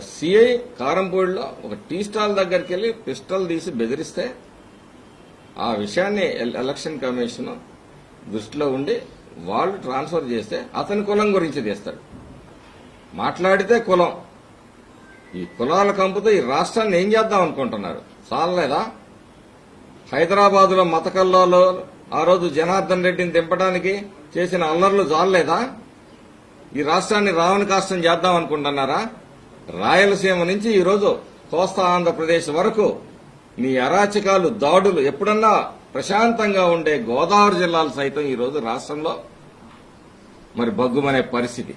CI కారంపూడిలో ఒక tea stall దగ్గరికి వెళ్ళి పిస్టల్ తీసి బెదిరిస్తే ఆ విషయాన్ని ఎల్- ఎలక్షన్ కమిషన్ దృష్టిలో ఉండి వాళ్ళు ట్రాన్స్ఫర్ చేస్తే అతని కులం గురించి తీస్తాడు. మాట్లాడితే కులం. ఈ కులాల కంపుతో ఈ రాష్ట్రాన్ని ఏం చేద్దాం అనుకుంటున్నారు? చాలలేదా? హైదరాబాదులో మతకల్లో మత ఆ రోజు జనార్దన్ రెడ్డిని దింపడానికి చేసిన అల్లర్లు చాలలేదా? ఈ రాష్ట్రాన్ని రావణ కాష్టం చేద్దాం అనుకుంటున్నారా? రాయలసీమ నుంచి ఈరోజు కోస్తా ఆంధ్రప్రదేశ్ వరకు మీ అరాచకాలు దాడులు ఎప్పుడన్నా ప్రశాంతంగా ఉండే గోదావరి జిల్లాలు సైతం ఈ రోజు రాష్ట్రంలో. మరి బగ్గుమనే పరిస్థితి.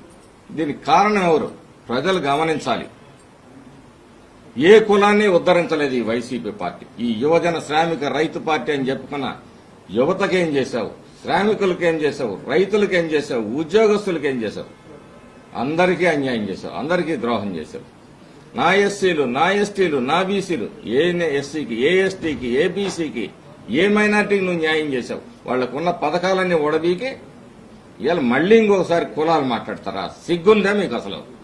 దీనికి కారణం ఎవరు? ప్రజలు గమనించాలి. ఏ కులాన్ని ఉద్ధరించలేదు ఈ వైసీపీ పార్టీ? ఈ యువజన శ్రామిక రైతు పార్టీ అని చెప్పుకున్న యువతకేం చేశావు? శ్రామికులకేం చేశావు? రైతులకేం చేశావు? ఉద్యోగస్తులకేం చేశావు? అందరికీ అన్యాయం చేశారు. అందరికీ ద్రోహం చేశారు. నా ఎస్సీలు నా ఎస్టీలు నా బీసీలు ఏ ఎస్సీకి ఏ ఎస్టీకి ఏ బీసీకి ఏ మైనార్టీకి నువ్వు న్యాయం చేశావు? వాళ్ళకున్న పథకాలన్నీ ఒడబీకి ఇవాళ మళ్ళీ ఇంకొకసారి కులాలు మాట్లాడతారా? సిగ్గుందా మీకు అసలు?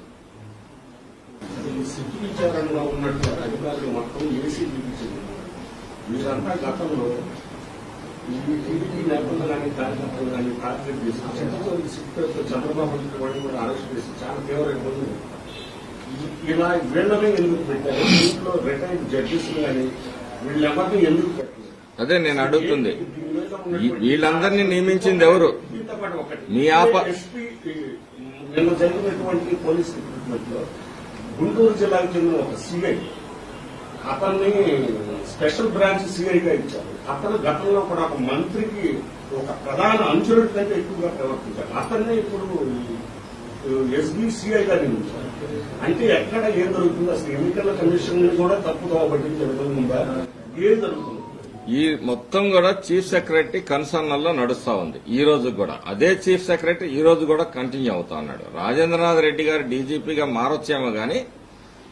ఉన్నట్టు అధికారులు మొత్తం గతంలో టీడీపీ నేతలు కానీ కార్యకర్తలు కానీ టార్గెట్ చేసి సిద్ధుతో చంద్రబాబు నాయుడు వాడిని కూడా అరెస్ట్ చేసి చాలా తీవ్రంగా ఇబ్బందులు ఇలా వీళ్ళనే ఎందుకు పెట్టారు దీంట్లో రిటైర్డ్ జడ్జెస్ కానీ వీళ్ళెవరిని ఎందుకు పెట్టలేదు అదే నేను అడుగుతుంది. వీళ్ళందరినీ నియమించింది ఎవరు? మీ ఆప- నిన్న జరిగినటువంటి పోలీస్ రిక్రూట్మెంట్ గుంటూరు జిల్లాకు చెందిన ఒక సిఐ అతన్ని స్పెషల్ బ్రాంచ్ సిఐగా ఇచ్చారు. అతను గతంలో కూడా ఒక మంత్రికి ఒక ప్రధాన అంచురుడి కంటే ఎక్కువగా ప్రవర్తించారు. అతన్నే ఇప్పుడు ఎస్బీసీఐగా నియమించారు. అంటే ఎక్కడ ఏం జరుగుతుంది అసలు ఎన్నికల కమిషన్ కూడా తప్పుగా పట్టించే విధంగా ఉందా? ఏం జరుగుతుంది? ఈ మొత్తం కూడా చీఫ్ సెక్రటరీ కన్సర్నల్లో నడుస్తా ఉంది. ఈ రోజు కూడా. అదే చీఫ్ సెక్రటరీ ఈ రోజు కూడా కంటిన్యూ అవుతా ఉన్నాడు. రాజేంద్రనాథ్ రెడ్డి గారు డీజీపీగా మారొచ్చేమో గాని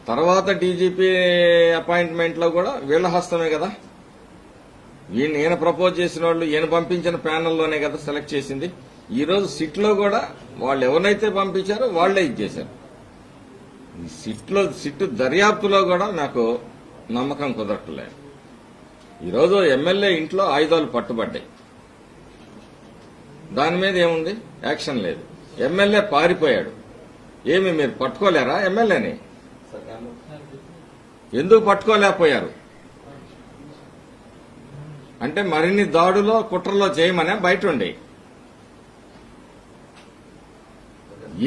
తర్వాత డీజీపీ అపాయింట్మెంట్లో కూడా వీళ్ళ హస్తమే కదా? ఈయన ఈయన ప్రపోజ్ చేసిన వాళ్ళు ఈయన పంపించిన ప్యానెల్లోనే కదా సెలెక్ట్ చేసింది. ఈ రోజు సిట్లో కూడా వాళ్ళు ఎవరినైతే పంపించారో వాళ్ళే ఇచ్చేశారు ఈ సిట్లో సిట్ దర్యాప్తులో కూడా నాకు నమ్మకం కుదరట్లేదు. ఈరోజు ఎమ్మెల్యే ఇంట్లో ఆయుధాలు పట్టుబడ్డాయి. దాని మీద ఏముంది? యాక్షన్ లేదు. ఎమ్మెల్యే పారిపోయాడు. ఏమి మీరు పట్టుకోలేరా ఎమ్మెల్యేని? ఎందుకు పట్టుకోలేకపోయారు? అంటే మరిన్ని దాడులో కుట్రలో చేయమనే బయట ఉండే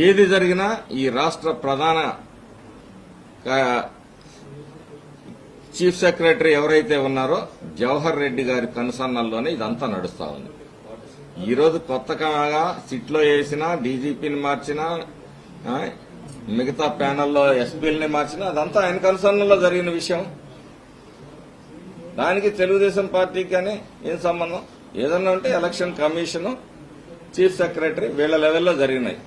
ఏది జరిగినా ఈ రాష్ట్ర ప్రధాన చీఫ్ సెక్రటరీ ఎవరైతే ఉన్నారో జవహర్ రెడ్డి గారి కనుసన్నల్లోనే ఇదంతా నడుస్తా ఉంది. ఈరోజు కొత్తగా సిట్లో వేసినా డీజీపీని మార్చినా మిగతా ప్యానల్లో ఎస్పీలని మార్చినా అదంతా ఆయన కనుసన్నల్లో జరిగిన విషయం. దానికి తెలుగుదేశం పార్టీకి కానీ ఏం సంబంధం? ఏదన్నా ఉంటే ఎలక్షన్ కమిషన్ చీఫ్ సెక్రటరీ వీళ్ళ లెవెల్లో జరిగినాయి.